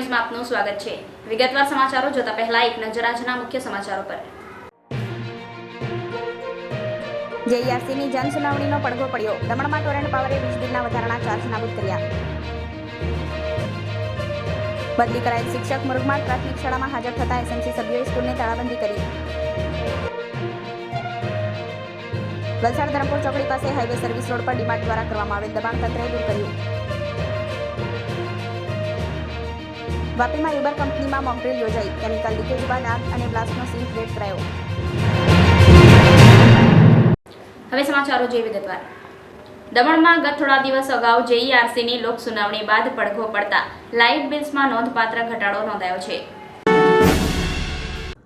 ન્યૂઝમાં આપનું સ્વાગત છે. વિગતવાર સમાચારો જોતા પહેલા એક નજર આજના મુખ્ય સમાચારો પર. જેઈઆરસીની જનસુનાવણીનો પડઘો પડ્યો. દમણમાં ટોરેન્ટ પાવરે વીજ વધારાના ચાર્જ નાબૂદ કર્યા. બદલી કરાયેલ શિક્ષક મુરગમાળ પ્રાથમિક શાળામાં હાજર થતા એસએમસી સભ્યોએ સ્કૂલને તાળાબંધી કરી. વલસાડ ધરમપુર ચોકડી પાસે હાઈવે સર્વિસ રોડ પર ડીમાર્ટ દ્વારા કરવામાં આવેલ દબાણ તંત્રએ દૂર કર્યું. વાપીમાં યુબર કંપનીમાં મોકડ્રીલ યોજાઈ. કેમિકલ લીકેજ બાદ આગ અને બ્લાસ્ટનો સીન ક્રિએટ કરાયો હવે સમાચારો જે વિગતવાર. દમણમાં ગત થોડા દિવસ અગાઉ જેઈઆરસીની લોક સુનાવણી બાદ પડઘો પડતા લાઇટ બિલ્સમાં નોંધપાત્ર ઘટાડો નોંધાયો છે.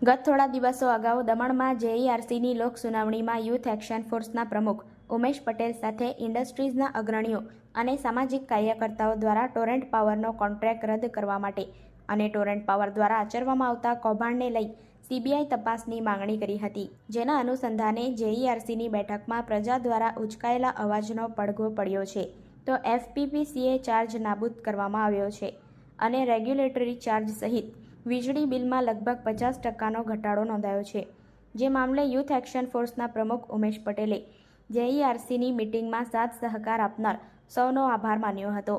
ગત થોડા દિવસો અગાઉ દમણમાં જેઈઆરસીની લોક સુનાવણીમાં યુથ એક્શન ફોર્સના પ્રમુખ ઉમેશ પટેલ સાથે ઇન્ડસ્ટ્રીઝના અગ્રણીઓ અને સામાજિક કાર્યકર્તાઓ દ્વારા ટોરેન્ટ પાવરનો કોન્ટ્રાક્ટ રદ કરવા માટે અને ટોરેન્ટ પાવર દ્વારા આચરવામાં આવતા કૌભાંડને લઈ સીબીઆઈ તપાસની માંગણી કરી હતી. જેના અનુસંધાને જેઈઆરસીની બેઠકમાં પ્રજા દ્વારા ઉચકાયેલા અવાજનો પડઘો પડ્યો છે. તો એફપીપીસીએ ચાર્જ નાબૂદ કરવામાં આવ્યો છે અને રેગ્યુલેટરી ચાર્જ સહિત વીજળી બિલમાં લગભગ પચાસ ટકાનો ઘટાડો નોંધાયો છે. જે મામલે યુથ એક્શન ફોર્સના પ્રમુખ ઉમેશ પટેલે જેઈઆરસીની મિટિંગમાં સાથ સહકાર આપનાર સૌનો આભાર માન્યો હતો.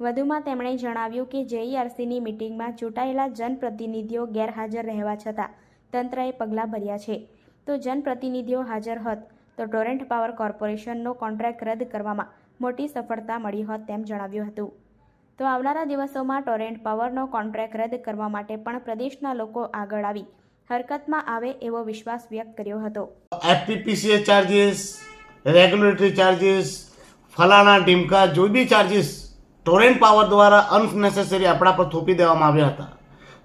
વધુમાં તેમણે જણાવ્યું કે જેઈઆરસીની મિટિંગમાં ચૂંટાયેલા જનપ્રતિનિધિઓ ગેરહાજર રહેવા છતાં તંત્રએ પગલાં ભર્યા છે. તો જનપ્રતિનિધિઓ હાજર હોત તો ટોરેન્ટ પાવર કોર્પોરેશનનો કોન્ટ્રાક્ટ રદ કરવામાં મોટી સફળતા મળી હોત તેમ જણાવ્યું હતું. તો આવનારા દિવસોમાં ટોરેન્ટ પાવરનો કોન્ટ્રાક્ટ રદ કરવા માટે પણ પ્રદેશના લોકો આગળ આવી હરકતમાં આવે એવો વિશ્વાસ વ્યક્ત કર્યો હતો. એફપીપીસીએ ચાર્જીસ રેગ્યુલેટરી ચાર્જીસ ફલાણા ઢીમકા જો બી ચાર્જીસ ટોરેન્ટ પાવર દ્વારા અનનેસેસરી આપણા પર થોપી દેવામાં આવ્યા હતા.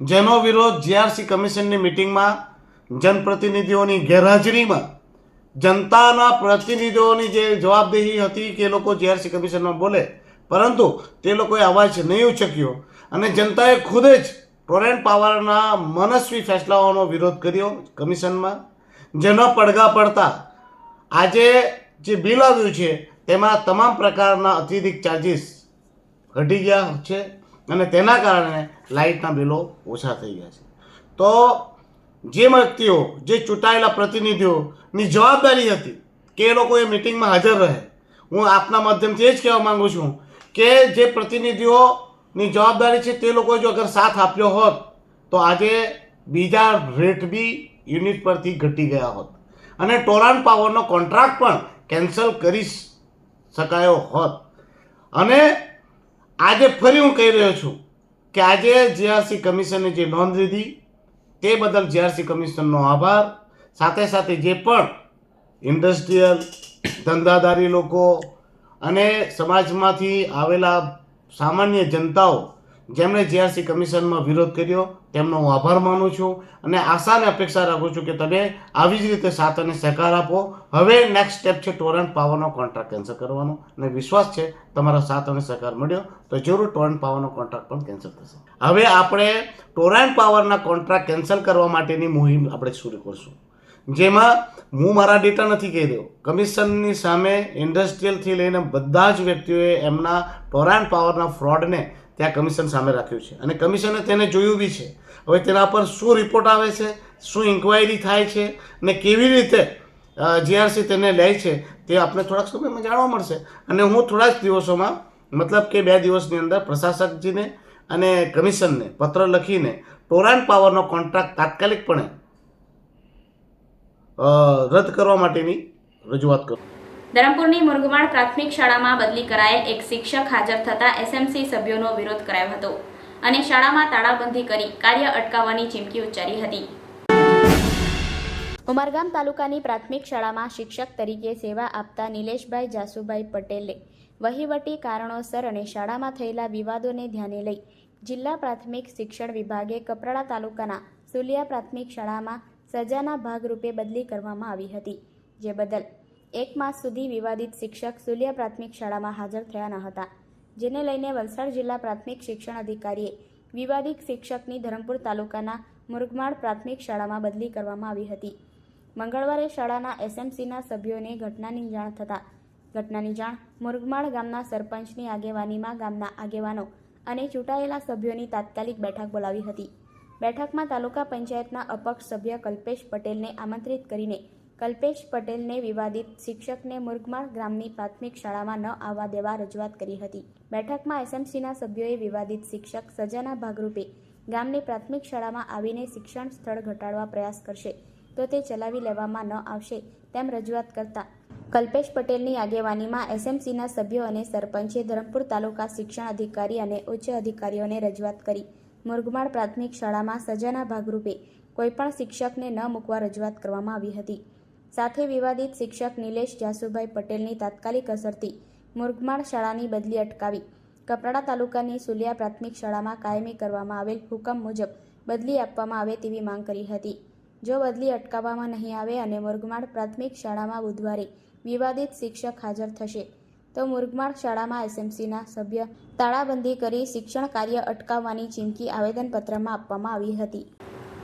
જેનો વિરોધ જીઆરસી કમિશનની મિટિંગમાં જનપ્રતિનિધિઓની ગેરહાજરીમાં જનતાના પ્રતિનિધિઓની જે જવાબદેહી હતી કે લોકો જીઆરસી કમિશનમાં બોલે, પરંતુ તે લોકોએ અવાજ નહીં ઉચક્યો અને જનતાએ ખુદ જ ટોરેન્ટ પાવરના મનસ્વી ફેસલાઓનો વિરોધ કર્યો કમિશનમાં. જેનો પડઘા પડતા આજે જે બિલ આવ્યું છે, તેમાં તમામ પ્રકારના અતિરિક્ત ચાર્જીસ ઘટી ગયા છે અને તેના કારણે લાઇટના બિલો ઓછા થઈ ગયા છે. તો જે વ્યક્તિઓ, જે ચૂંટાયેલા પ્રતિનિધિઓની જવાબદારી હતી કે એ લોકો એ મિટિંગમાં હાજર રહે, હું આપના માધ્યમથી એ જ કહેવા માગું છું કે જે પ્રતિનિધિઓની જવાબદારી છે તે લોકોએ જો અગર સાથ આપ્યો હોત, તો આજે બીજા રેટ બી યુનિટ પરથી ઘટી ગયા હોત. અને ટોરાન પાવરનો કોન્ટ્રાક્ટ પણ કેન્સલ કરી શકાયો હોત. અને આજે ફરી હું કહી રહ્યો છું કે આજે જીઆરસી કમિશને જે નોંધ લીધી, તે બદલ જીઆરસી કમિશનનો આભાર. સાથે સાથે જે પણ ઇન્ડસ્ટ્રીયલ ધંધાદારી લોકો અને સમાજમાંથી આવેલા સામાન્ય જનતાઓ જેમણે જીઆરસી કમિશનમાં વિરોધ કર્યો, તેમનો હું આભાર માનું છું અને આશા અને અપેક્ષા રાખું છું કે તમે આવી જ રીતે સાથ અને સહકાર આપો. હવે નેક્સ્ટ સ્ટેપ છે ટોરેન્ટ પાવરનો કોન્ટ્રાક્ટ કેન્સલ કરવાનો અને વિશ્વાસ છે તમારા સાથ અને સહકાર મળ્યો તો જરૂર ટોરન્ટ પાવરનો કોન્ટ્રાક્ટ પણ કેન્સલ થશે. હવે આપણે ટોરેન્ટ પાવરના કોન્ટ્રાક્ટ કેન્સલ કરવા માટેની મુહિમ આપણે શરૂ કરશું. જેમાં હું મારા ડેટા નથી કહી રહ્યો. કમિશનની સામે ઇન્ડસ્ટ્રીયલથી લઈને બધા જ વ્યક્તિઓએ એમના ટોરેન્ટ પાવરના ફ્રોડને ત્યાં કમિશન સામે રાખ્યું છે. અને કમિશને તેને જોયું બી છે. હવે તેના પર શું રિપોર્ટ આવે છે, શું ઇન્ક્વાયરી થાય છે અને કેવી રીતે જીઆરસી તેને લે છે, તે આપણે થોડાક સમયમાં જાણવા મળશે. અને હું થોડા જ દિવસોમાં, મતલબ કે બે દિવસની અંદર પ્રશાસકજીને અને કમિશનને પત્ર લખીને ટોરાન પાવરનો કોન્ટ્રાક્ટ તાત્કાલિકપણે રદ કરવા માટેની રજૂઆત કરું. ધરમપુરની મુરગમાળ પ્રાથમિક શાળામાં બદલી કરાયેલ એક શિક્ષક હાજર થતા એસએમસી સભ્યોનો વિરોધ કરાયો હતો અને શાળામાં તાળાબંધી કરી કાર્ય અટકાવવાની ચીમકી ઉચ્ચારી હતી. ઉમરગામ તાલુકાની પ્રાથમિક શાળામાં શિક્ષક તરીકે સેવા આપતા નિલેશભાઈ જાસુભાઈ પટેલે વહીવટી કારણોસર અને શાળામાં થયેલા વિવાદોને ધ્યાને લઈ જિલ્લા પ્રાથમિક શિક્ષણ વિભાગે કપરાડા તાલુકાના સુલિયા પ્રાથમિક શાળામાં સજાના ભાગરૂપે બદલી કરવામાં આવી હતી, જે બદલ એક માસ સુધી વિવાદિત શિક્ષક સુલિયા પ્રાથમિક શાળામાં હાજર થયા ન હતા, જેને લઈને વલસાડ જિલ્લા પ્રાથમિક શિક્ષણ અધિકારીએ વિવાદિત શિક્ષકની ધરમપુર તાલુકાના મુરગમાળ પ્રાથમિક શાળામાં બદલી કરવામાં આવી હતી. મંગળવારે શાળાના એસએમસીના સભ્યોને ઘટનાની જાણ થતાં, ઘટનાની જાણ મુરગમાળ ગામના સરપંચની આગેવાનીમાં ગામના આગેવાનો અને ચૂંટાયેલા સભ્યોની તાત્કાલિક બેઠક બોલાવી હતી. બેઠકમાં તાલુકા પંચાયતના અપક્ષ સભ્ય કલ્પેશ પટેલને આમંત્રિત કરીને કલ્પેશ પટેલને વિવાદિત, શિક્ષકને મુર્ગમાળ ગ્રામની પ્રાથમિક શાળામાં ન આવવા દેવા રજૂઆત કરી હતી. બેઠકમાં એસએમસીના સભ્યોએ વિવાદિત શિક્ષક સજાના ભાગરૂપે ગામની પ્રાથમિક શાળામાં આવીને શિક્ષણ સ્થળ ઘટાડવા પ્રયાસ કરશે. તો તે ચલાવી લેવામાં ન આવશે તેમ રજૂઆત કરતા કલ્પેશ પટેલની આગેવાનીમાં એસએમસીના સભ્યો અને સરપંચે ધરમપુર તાલુકા શિક્ષણ અધિકારી અને ઉચ્ચ અધિકારીઓને રજૂઆત કરી. મુરગમાળ પ્રાથમિક શાળામાં સજાના ભાગરૂપે કોઈપણ શિક્ષકને ન મૂકવા રજૂઆત કરવામાં આવી હતી. સાથે વિવાદિત શિક્ષક નિલેશ જાસુભાઈ પટેલની તાત્કાલિક અસરથી મુરગમાળ શાળાની બદલી અટકાવી. કપરાડા તાલુકાની સુલિયા પ્રાથમિક શાળામાં કાયમી કરવામાં આવેલ હુકમ મુજબ બદલી આપવામાં આવે તેવી માંગ કરી હતી. જો બદલી અટકાવવામાં નહીં આવે અને મુરગમાળ પ્રાથમિક શાળામાં બુધવારે વિવાદિત શિક્ષક હાજર થશે, તો મુરગમાળ શાળામાં એસએમસીના સભ્ય તાળાબંધી કરી શિક્ષણ કાર્ય અટકાવવાની ચીમકી આવેદનપત્રમાં આપવામાં આવી હતી.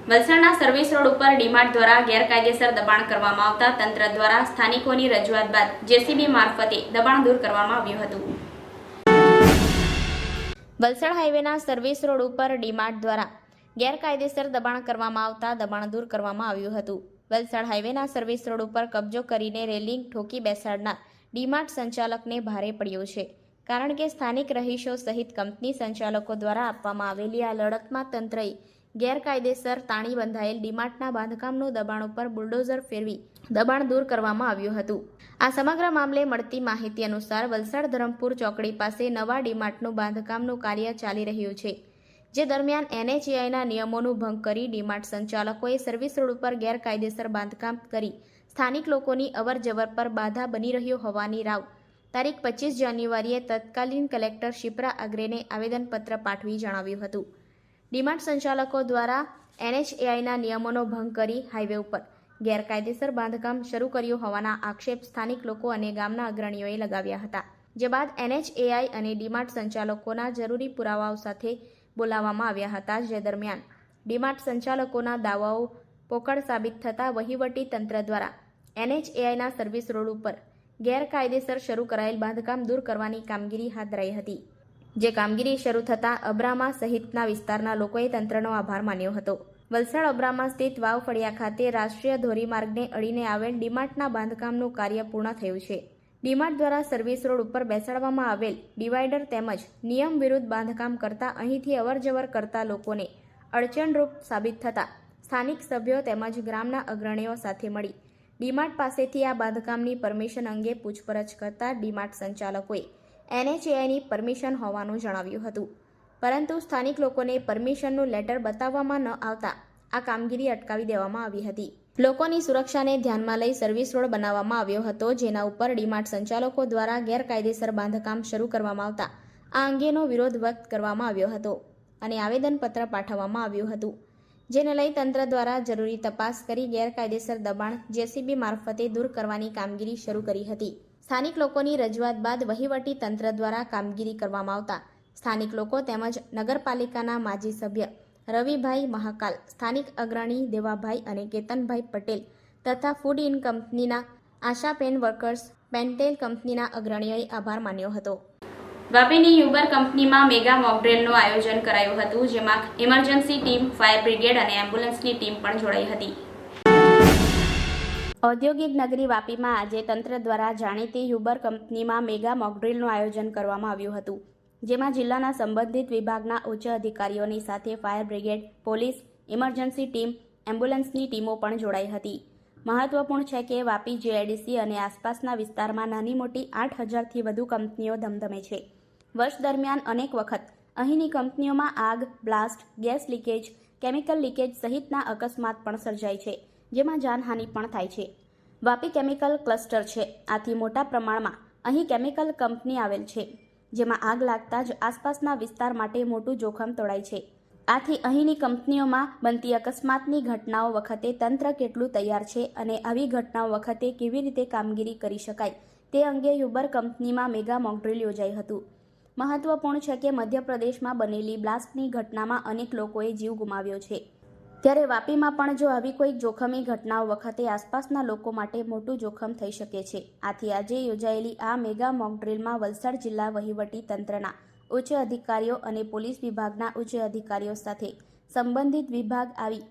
વલસાડના સર્વિસ રોડ ઉપર ડીમાર્ટ દ્વારા ગેરકાયદેસર દબાણ કરવામાં આવતા તંત્ર દ્વારા સ્થાનિકોની રજૂઆત બાદ જેસીબી મારફતે દબાણ દૂર કરવામાં આવ્યું હતું. વલસાડ હાઈવેના સર્વિસ રોડ ઉપર ડીમાર્ટ દ્વારા ગેરકાયદેસર દબાણ કરવામાં આવતા દબાણ દૂર કરવામાં આવ્યું હતું. વલસાડ હાઈવેના સર્વિસ રોડ ઉપર કબજો કરીને રેલિંગ ઠોકી બેસાડનાર ડીમાર્ટ સંચાલકને ભારે પડ્યું છે. કારણ કે સ્થાનિક રહીશો સહિત કંપની સંચાલકો દ્વારા આપવામાં આવેલી આ લડતમાં તંત્રએ ગેરકાયદેસર તાણી બંધાયેલ ડીમાર્ટના બાંધકામનું દબાણ ઉપર બુલડોઝર ફેરવી દબાણ દૂર કરવામાં આવ્યું હતું. આ સમગ્ર મામલે મળતી માહિતી અનુસાર વલસાડ ધરમપુર ચોકડી પાસે નવા ડીમાર્ટનું બાંધકામનું કાર્ય ચાલી રહ્યું છે, જે દરમિયાન એનએચએઆઈના નિયમોનું ભંગ કરી ડીમાર્ટ સંચાલકોએ સર્વિસ રોડ ઉપર ગેરકાયદેસર બાંધકામ કરી સ્થાનિક લોકોની અવરજવર પર બાધા બની રહ્યો હોવાની રાવ તારીખ પચીસ જાન્યુઆરીએ તત્કાલીન કલેક્ટર શિપ્રા અગ્રેને આવેદનપત્ર પાઠવી જણાવ્યું હતું. ડીમાર્ટ સંચાલકો દ્વારા એનએચએઆઈના નિયમોનો ભંગ કરી હાઈવે ઉપર ગેરકાયદેસર બાંધકામ શરૂ કર્યું હોવાના આક્ષેપ સ્થાનિક લોકો અને ગામના અગ્રણીઓએ લગાવ્યા હતા. જે બાદ એનએચએઆઈ અને ડીમાર્ટ સંચાલકોના જરૂરી પુરાવાઓ સાથે બોલાવવામાં આવ્યા હતા. જે દરમિયાન ડીમાર્ટ સંચાલકોના દાવાઓ પોકળ સાબિત થતાં વહીવટી તંત્ર દ્વારા એનએચએઆઈના સર્વિસ રોડ ઉપર ગેરકાયદેસર શરૂ કરાયેલ બાંધકામ દૂર કરવાની કામગીરી હાથ ધરાઈ હતી. જે કામગીરી શરૂ થતાં અબ્રામા સહિતના વિસ્તારના લોકોએ તંત્રનો આભાર માન્યો હતો. વલસાડ અબ્રામા સ્થિત વાવ ફળિયા ખાતે રાષ્ટ્રીય ધોરીમાર્ગને અડીને આવેલ ડીમાર્ટના બાંધકામનું કાર્ય પૂર્ણ થયું છે. ડીમાર્ટ દ્વારા સર્વિસ રોડ ઉપર બેસાડવામાં આવેલ ડિવાઈડર તેમજ નિયમ વિરુદ્ધ બાંધકામ કરતા અહીંથી અવરજવર કરતા લોકોને અડચણરૂપ સાબિત થતા સ્થાનિક સભ્યો તેમજ ગ્રામના અગ્રણીઓ સાથે મળી. ડીમાર્ટ પાસેથી આ બાંધકામની પરમિશન અંગે પૂછપરછ કરતા ડીમાર્ટ સંચાલકોએ એનએચએઆઈની પરમિશન હોવાનું જણાવ્યું હતું. પરંતુ સ્થાનિક લોકોને પરમિશનનું લેટર બતાવવામાં ન આવતા આ કામગીરી અટકાવી દેવામાં આવી હતી. લોકોની સુરક્ષાને ધ્યાનમાં લઈ સર્વિસ રોડ બનાવવામાં આવ્યો હતો, જેના ઉપર ડીમાર્ટ સંચાલકો દ્વારા ગેરકાયદેસર બાંધકામ શરૂ કરવામાં આવતા આ અંગેનો વિરોધ વ્યક્ત કરવામાં આવ્યો હતો અને આવેદનપત્ર પાઠવવામાં આવ્યું હતું. જેને લઈ તંત્ર દ્વારા જરૂરી તપાસ કરી ગેરકાયદેસર દબાણ જેસીબી મારફતે દૂર કરવાની કામગીરી શરૂ કરી હતી. સ્થાનિક લોકોની રજૂઆત બાદ વહીવટી તંત્ર દ્વારા કામગીરી કરવામાં આવતા. સ્થાનિક લોકો તેમજ નગરપાલિકાના માજી સભ્ય રવિભાઈ મહાકાલ, સ્થાનિક અગ્રણી દેવાભાઈ અને કેતનભાઈ પટેલ તથા ફૂડ ઇન કંપનીના આશા પેન વર્કર્સ, પેન્ટેલ કંપનીના અગ્રણીઓએ આભાર માન્યો હતો. વાપીની યુબર કંપનીમાં મેગા મોકડ્રેલનું આયોજન કરાયું હતું, જેમાં ઇમરજન્સી ટીમ ફાયર બ્રિગેડ અને એમ્બ્યુલન્સની ટીમ પણ જોડાઈ હતી. ઔદ્યોગિક નગરી વાપીમાં આજે તંત્ર દ્વારા જાણીતી યુબર કંપનીમાં મેગા મોકડ્રીલનું આયોજન કરવામાં આવ્યું હતું, જેમાં જિલ્લાના સંબંધિત વિભાગના ઉચ્ચ અધિકારીઓની સાથે fire brigade, police, emergency team, એમ્બ્યુલન્સની ટીમો પણ જોડાઈ હતી. મહત્વપૂર્ણ છે કે વાપી જીઆઈડીસી અને આસપાસના વિસ્તારમાં નાની મોટી આઠ હજારથી વધુ કંપનીઓ ધમધમે છે. વર્ષ દરમિયાન અનેક વખત અહીંની કંપનીઓમાં આગ, blast, gas leakage, chemical leakage સહિતના અકસ્માત પણ સર્જાય છે. જેમાં જાનહાનિ પણ થાય છે. વાપી કેમિકલ ક્લસ્ટર છે. આથી મોટા પ્રમાણમાં અહીં કેમિકલ કંપની આવેલ છે, જેમાં આગ લાગતા જ આસપાસના વિસ્તાર માટે મોટું જોખમ તોડાય છે. આથી અહીંની કંપનીઓમાં બનતી અકસ્માતની ઘટનાઓ વખતે તંત્ર કેટલું તૈયાર છે અને આવી ઘટનાઓ વખતે કેવી રીતે કામગીરી કરી શકાય તે અંગે યુબર કંપનીમાં મેગા મોકડ્રીલ યોજાઈ હતું. મહત્વપૂર્ણ છે કે મધ્યપ્રદેશમાં બનેલી બ્લાસ્ટની ઘટનામાં અનેક લોકોએ જીવ ગુમાવ્યો છે. ત્યારે વાપીમાં પણ જો આવી કોઈ જોખમી ઘટનાઓ વખતે આસપાસના લોકો માટે મોટું જોખમ થઈ શકે છે. આથી આજે યોજાયેલી આ મેગા મોકડ્રીલમાં વલસાડ જિલ્લા વહીવટી તંત્રના ઉચ્ચ અધિકારીઓ અને પોલીસ વિભાગના ઉચ્ચ અધિકારીઓ સાથે સંબંધિત વિભાગ આવી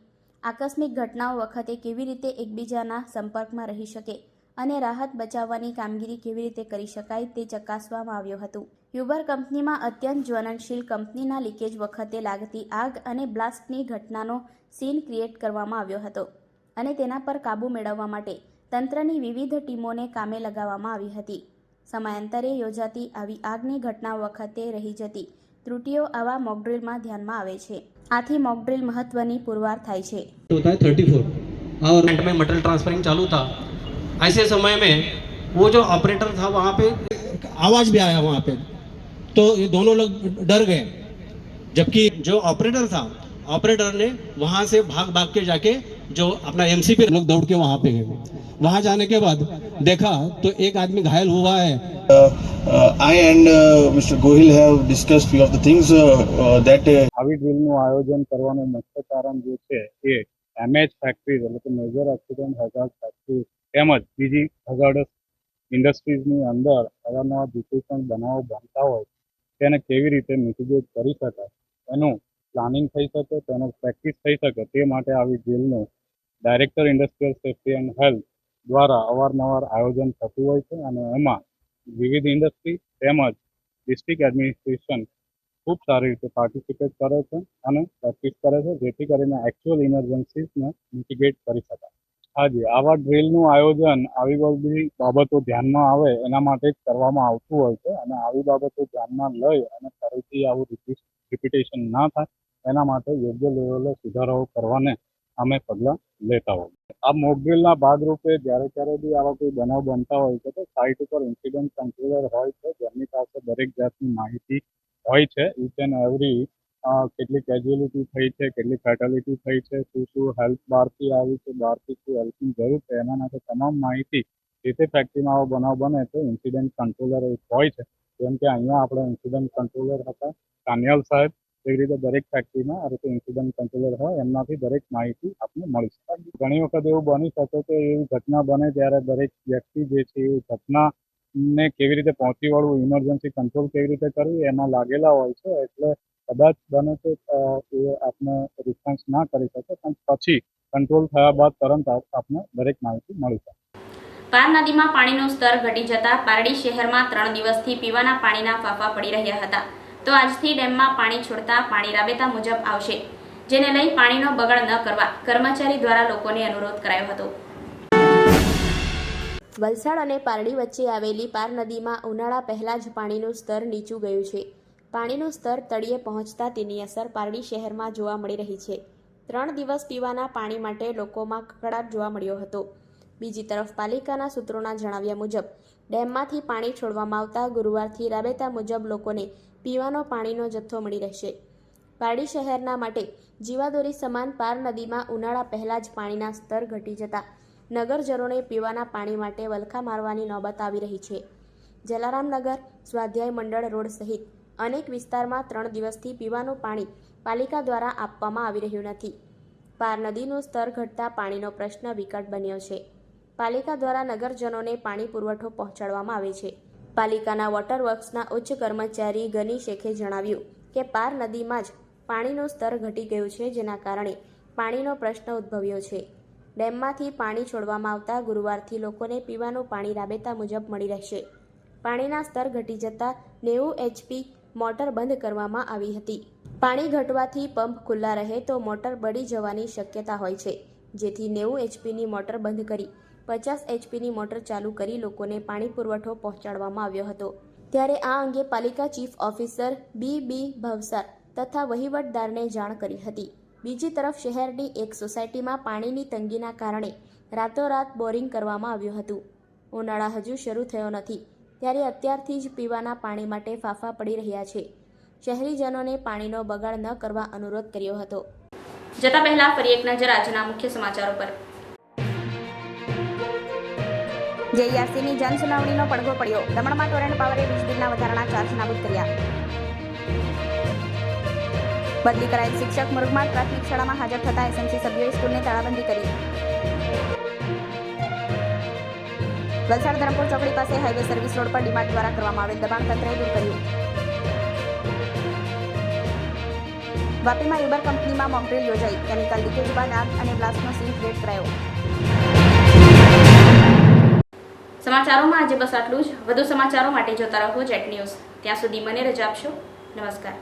આકસ્મિક ઘટનાઓ વખતે કેવી રીતે એકબીજાના સંપર્કમાં રહી શકે અને રાહત બચાવવાની કામગીરી કેવી રીતે કરી શકાય તે ચકાસવામાં આવ્યું હતું. યુબર કંપનીમાં અત્યંત જ્વલનશીલ કંપનીના લીકેજ વખતે લાગતી આગ અને બ્લાસ્ટની ઘટનાનો સીન ક્રિએટ કરવામાં આવ્યો હતો અને તેના પર કાબૂ મેળવવા માટે તંત્રની વિવિધ ટીમોને કામે લગાવવામાં આવી હતી સમયાંતરે યોજાતી આવી આગની ઘટનાઓ વખતે રહી જતી ત્રુટીઓ આવા મોકડ્રીલમાં ધ્યાનમાં આવે છે આથી મોકડ્રીલ મહત્વની પુરવાર થાય છે होता है थर्टी फोर और प्लांट में मटेरियल ट्रांसफरिंग चालू था ऐसे समय में वो जो ऑपरेटर था वहाँ पे आवाज भी आया वहाँ पे तो ये दोनों लोग डर गए जबकि जो ऑपरेटर था ऑपरेटर ने वहाँ से भाग भाग के जाके जो अपना एमसीपी लोग दौड़ के वहाँ पे गए वहाँ जाने के बाद देखा तो एक आदमी घायल हुआ है uh, I and uh, Mr. Gohil have discussed few of the things uh, uh, that uh, આવી ડ્રીલનું આયોજન કરવાનું મુખ્ય કારણ જે છે એ એમએચ ફેક્ટરીઝ એટલે કે મેજર એક્સિડન્ટ હઝાર્ડ ફેક્ટરી તેમજ બીજી હઝાર્ડસ ઇન્ડસ્ટ્રીઝની અંદર અવારનવાર ભીષણ બનાવો બનતા હોય તેને કેવી રીતે મિટિગેટ કરી શકાય, એનું પ્લાનિંગ થઈ શકે, તેનો પ્રેક્ટિસ થઈ શકે, તે માટે આવી જેલનું director industrial safety and health દ્વારા અવારનવાર આયોજન થતું હોય છે અને એમાં વિવિધ ઇન્ડસ્ટ્રી તેમજ ડિસ્ટ્રિક્ટ એડમિનિસ્ટ્રેશન ખૂબ સારી રીતે પાર્ટિસિપેટ કરે છે અને પ્રેક્ટિસ કરે છે, જેથી કરીને એકચ્યુઅલ ઇમરજન્સીસને મિટિગેટ કરી શકાય. હાજી, આવા ડ્રીલનું આયોજન આવી બધી બાબતો ધ્યાનમાં આવે, એના માટે જ કરવામાં આવતું હોય છે. અને આવી બાબતો ધ્યાનમાં લઈ અને ફરીથી આવું રિપીટેશન ના થાય, એના માટે યોગ્ય લેવલે સુધારાઓ કરવાને અમે પગલાં લેતા હોય આ મોક ડ્રિલના ભાગરૂપે જ્યારે ત્યારે બી આવા કોઈ બનાવ બનતા હોય છે, તો સાઇટ ઉપર ઇન્સિડન્ટ કંટ્રોલર હોય છે. જેમની પાસે દરેક જાતની માહિતી હોય છે ઇચ એન્ડ એવરી કેટલી કેઝ્યુઆલિટી થઈ છે કેટલી ફેટાલિટી થઈ છે, શું શું હેલ્પ બહારથી આવી છે, બહારથી શું હેલ્પની જરૂર છે, એના માટે તમામ માહિતી જે તે ફેક્ટરીમાં આવો બનાવ બને તો ઇન્સિડન્ટ કંટ્રોલર હોય છે. જેમ કે અહીંયા આપણે ઇન્સિડન્ટ કંટ્રોલર હતા, કાન્યાલ સાહેબ, એવી રીતે દરેક ફેક્ટરીમાં આ રીતે ઇન્સિડન્ટ કંટ્રોલર હોય, એમનાથી દરેક માહિતી આપને મળી શકે. ઘણી વખત એવું બની શકે કે એવી ઘટના બને ત્યારે દરેક વ્યક્તિ જે છે એ ઘટનાને કેવી રીતે પહોંચી વળવું ઇમરજન્સી કંટ્રોલ કેવી રીતે કરવી, એમાં લાગેલા હોય છે, એટલે કદાચ બને તો એ આપને રિસ્પોન્સ ના કરી શકે પણ પછી કંટ્રોલ થયા બાદ તરત આપને દરેક માહિતી મળી શકે. પાર નદીમાં પાણીનું સ્તર ઘટી જતા પારડી શહેરમાં ત્રણ દિવસથી પીવાના પાણીના ફાફા પડી રહ્યા હતા. તો આજથી ડેમમાં પાણી છોડતા પાણી રાબેતા મુજબ આવશે જેને લઈ પાણીનો બગાડ ન કરવા કર્મચારી દ્વારા લોકોને અનુરોધ કરાયો હતો. વલસાડ અને પારડી વચ્ચે આવેલી પાર નદીમાં ઉનાળા પહેલાં જ પાણીનું સ્તર નીચું ગયું છે. પાણીનું સ્તર તળિયે પહોંચતા તેની અસર પારડી શહેરમાં જોવા મળી રહી છે. ત્રણ દિવસ પીવાના પાણી માટે લોકોમાં કકડાટ જોવા મળ્યો હતો. બીજી તરફ પાલિકાના સૂત્રોના જણાવ્યા મુજબ, ડેમમાંથી પાણી છોડવામાં આવતા ગુરુવારથી રાબેતા મુજબ લોકોને પીવાનો પાણીનો જથ્થો મળી રહેશે. પારડી શહેરના માટે જીવાદોરી સમાન પાર નદીમાં ઉનાળા પહેલાં જ પાણીના સ્તર ઘટી જતા નગરજનોને પીવાના પાણી માટે વલખા મારવાની નોબત આવી રહી છે. જલારામનગર સ્વાધ્યાય મંડળ રોડ સહિત અનેક વિસ્તારમાં ત્રણ દિવસથી પીવાનું પાણી પાલિકા દ્વારા આપવામાં આવી રહ્યું નથી. પાર નદીનું સ્તર ઘટતા પાણીનો પ્રશ્ન વિકટ બન્યો છે. પાલિકા દ્વારા નગરજનોને પાણી પુરવઠો પહોંચાડવામાં આવે છે. પાલિકાના વોટર વર્ક્સના ઉચ્ચ કર્મચારી ગની શેખે જણાવ્યું કે પાર નદીમાં જ પાણીનું સ્તર ઘટી ગયું છે જેના કારણે પાણીનો પ્રશ્ન ઉદ્ભવ્યો છે. ડેમમાંથી પાણી છોડવામાં આવતા ગુરુવારથી લોકોને પીવાનું પાણી રાબેતા મુજબ મળી રહેશે. પાણીના સ્તર ઘટી જતાં નેવું એચપી મોટર બંધ કરવામાં આવી હતી. પાણી ઘટવાથી પંપ ખુલ્લા રહે તો મોટર બળી જવાની શક્યતા હોય છે. જેથી નેવું એચપીની મોટર બંધ કરી, પચાસ એચપીની મોટર ચાલુ કરી લોકોને પાણી પુરવઠો પહોંચાડવામાં આવ્યો હતો. ત્યારે આ અંગે પાલિકા ચીફ ઓફિસર બી બી ભવસાર તથા વહીવટદારને જાણ કરી હતી. બીજી તરફ શહેરની એક સોસાયટીમાં પાણીની તંગીના કારણે રાતોરાત બોરિંગ કરવામાં આવ્યું હતું. ઉનાળા હજુ શરૂ થયો નથી. ત્યારે અત્યારથી જ પીવાના પાણી માટે ફાફા પડી રહ્યા છે. શહેરીજનોને પાણીનો બગાડ ન કરવા અનુરોધ કર્યો હતો. જતા પહેલા ફરી એક નજર આજના મુખ્ય સમાચારો પર. જેઈઆરસીની જન સુનાવણીનો પડઘો પડ્યો. દમણમાં ટોરેન્ટ પાવરે વીજ વધારાના ચાર્જ નાબૂદ કર્યા. બદલી કરાયેલ શિક્ષક મુરગમાળ પ્રાથમિક શાળામાં હાજર થતા એસએમસી સભ્યોએ સ્કૂલને તાળાબંધી કરી. વલસાડ ધરમપુર ચોકડી પાસે હાઈવે સર્વિસ રોડ પર ડીમાર્ટ દ્વારા કરવામાં આવેલ દબાણ તંત્રએ દૂર કર્યું. વાપીમાં યુબર કંપનીમાં મોકડ્રીલ યોજાઈ. કેમિકલ લીકેજ બાદ આગ અને બ્લાસ્ટનો સીન ક્રિએટ કરાયો. સમાચારોમાં આજે બસ આટલું જ. વધુ સમાચારો માટે જોતા રહો જેટ ન્યૂઝ. ત્યાં સુધી મને રજા આપશો. નમસ્કાર.